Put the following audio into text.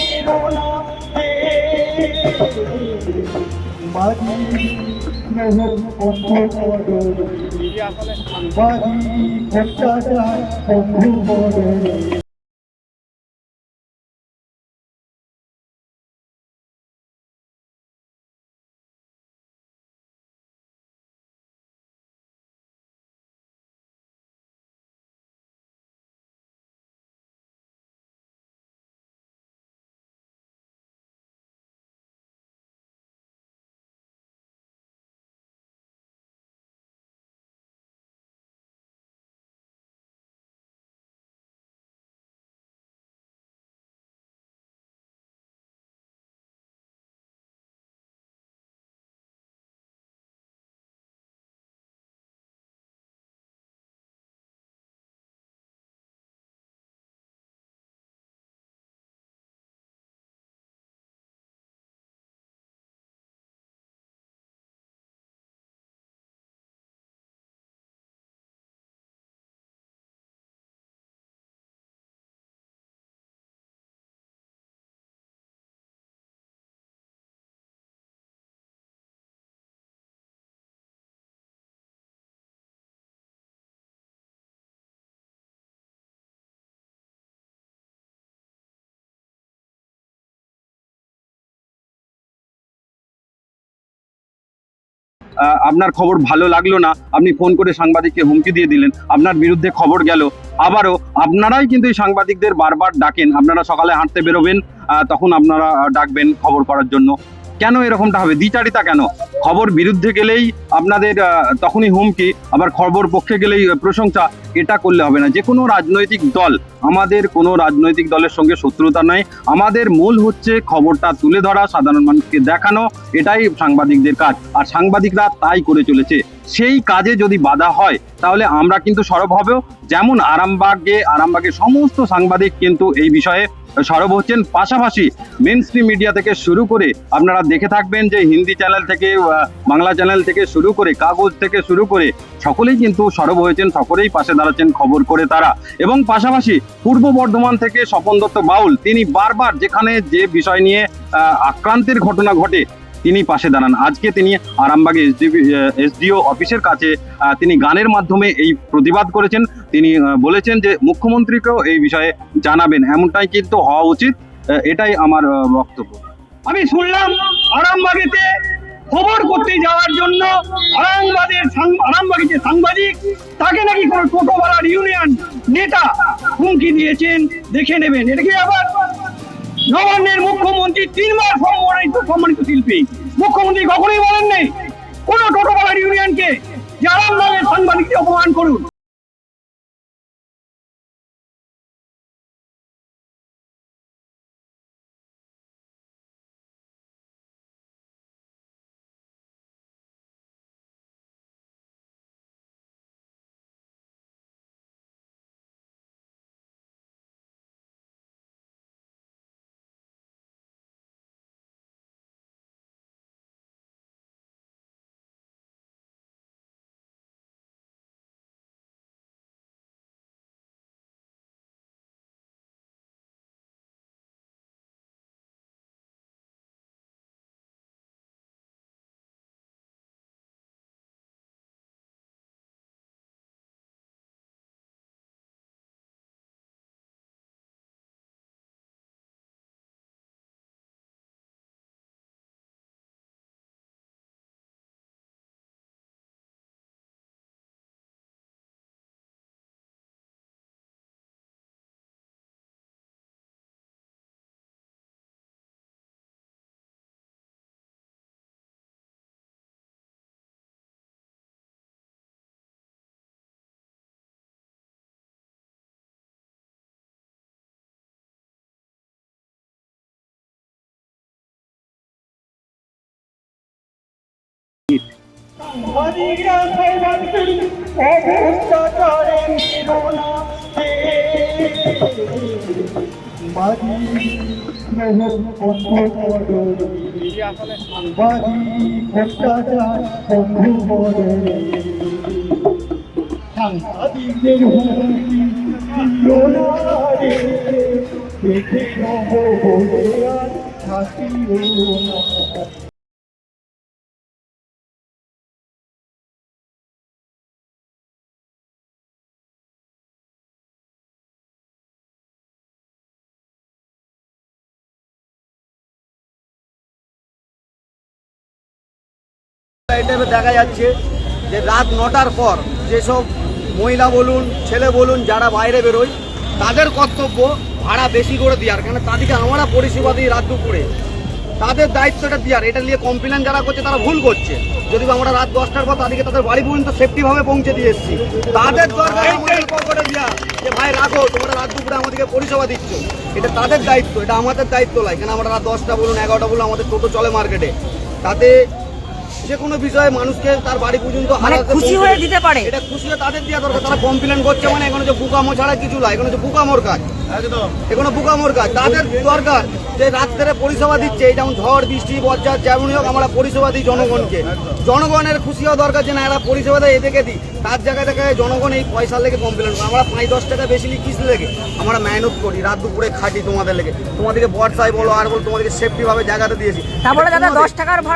নিরোনা সাংবাদিক অত্যাচার বন্ধু বদলে আপনার খবর ভালো লাগল না, আপনি ফোন করে সাংবাদিককে হুমকি দিয়ে দিলেন, আপনার বিরুদ্ধে খবর গেল। আবারও আপনারাই কিন্তু এই সাংবাদিকদের বারবার ডাকেন, আপনারা সকালে হাঁটতে বেরোবেন তখন আপনারা ডাকবেন খবর করার জন্য। কেন এরকমটা হবে? দ্বিচারিতা কেন? খবর বিরুদ্ধে গেলেই আপনাদের তখনই হুমকি, আবার খবর পক্ষে গেলেই প্রশংসা, এটা করলে হবে না। যে কোনো রাজনৈতিক দল, আমাদের কোনো রাজনৈতিক দলের সঙ্গে শত্রুতা নাই আমাদের মূল হচ্ছে খবরটা তুলে ধরা, সাধারণ মানুষকে দেখানো, এটাই সাংবাদিকদের কাজ। আর সাংবাদিকরা তাই করে চলেছে। সেই কাজে যদি বাধা হয়, তাহলে আমরা কিন্তু সরব হবেও যেমন আরামবাগে আরামবাগের সমস্ত সাংবাদিক কিন্তু এই বিষয়ে সরব হচ্ছেন। পাশাপাশি মেন স্ট্রিম মিডিয়া থেকে শুরু করে আপনারা দেখে থাকবেন যে হিন্দি চ্যানেল থেকে বাংলা চ্যানেল থেকে শুরু করে, কাগজ থেকে শুরু করে সকলেই কিন্তু সরব হয়েছেন, সকলেই পাশে দাঁড়াচ্ছেন খবর করে তারা। এবং পাশাপাশি পূর্ব বর্ধমান থেকে স্বপন দত্ত বাউল, তিনি বারবার যেখানে যে বিষয় নিয়ে আক্রান্তের ঘটনা ঘটে, তিনি পাশে দাঁড়ান। আজকে তিনি আরামবাগে এসডিও অফিসের কাছে তিনি গানের মাধ্যমে এই প্রতিবাদ করেছেন। তিনি বলেছেন যে মুখ্যমন্ত্রীকেও এই বিষয়ে জানাবেন। এমনটাই কিন্তু হওয়া উচিত এটাই আমার বক্তব্য। আমি শুনলাম আরামবাগেতে খবর করতে যাওয়ার জন্য আরামবাগের যে সাংবাদিক, তাকে নাকি কোনো টোটোওয়ালার ইউনিয়ন নেতা হুমকি দিয়েছেন, দেখে নেবেন। এটা কি আবার নবান্নের মুখ্যমন্ত্রী তিনবার সম্মানিত সম্মানিত শিল্পী? মুখ্যমন্ত্রী কখনোই বলেন নেই কোন টোটোওয়ালার ইউনিয়নকে যে আরামবাগের সাংবাদিককে অপমান করুন। সাংবাদিকদের হুমকি না রে দেখে নব বলে আর থাকিও না এটা দেখা যাচ্ছে যে রাত নটার পর যেসব মহিলা বলুন ছেলে বলুন যারা বাইরে বেরোয় তাদের কর্তব্য ভাড়া বেশি করে দেওয়ার। কেন? তাদেরকে আমরা পরিষেবা দিই রাত দুপুরে। তাদের দায়িত্বটা দেওয়ার। এটা নিয়ে কমপ্লেন যারা করছে তারা ভুল করছে। যদি আমরা রাত দশটার পর তাদেরকে তাদের বাড়ি পর্যন্ত সেফটিভাবে পৌঁছে দিয়ে এসেছি। তাদের দরকার আমাদের পকেটে দেওয়া। যে ভাই রাখো তোমরা রাত দুপুরে আমাদেরকে পরিষেবা দিচ্ছ। এটা তাদের দায়িত্ব এটা আমাদের দায়িত্ব নয় কেন? আমরা রাত দশটা বলুন এগারোটা বলুন আমাদের টোটো চলে মার্কেটে তাতে যে কোনো বিষয়ে মানুষকে তার বাড়ি পর্যন্ত মানে খুশি হয়ে দিতে পারে। এটা খুশি হয়ে তাদের দেওয়া দরকার। তারা কমপ্লেন করছে মানে এখানে যে বুকামো ছাড়া কিছু নয় এখানে যে বুকামোর কাজ। এখানে বুকামোর কাজ। তাদের দরকার যে রাত্রে পরিষেবা দিচ্ছে এই যেমন ঝড় বৃষ্টি বজ্জার যেমনই হোক আমরা পরিষেবা দিই জনগণকে। জনগণের খুশি হওয়া দরকার যে না এরা পরিষেবা দেয় এদেরকে দিই। তার জায়গায় দেখা জনগণ এই পয়সার লেগে কমপ্লেন করে। আমরা পাঁচ দশ টাকা বেশি নিই কিস লেগে? আমরা মেহনত করি। রাত দুপুরে খাটি তোমাদের লেগে। তোমাদেরকে বর্ষায় বলো আর বলো তোমাদেরকে সেফটি ভাবে জায়গাতে দিয়েছি। তারপরে দাদা দশ টাকার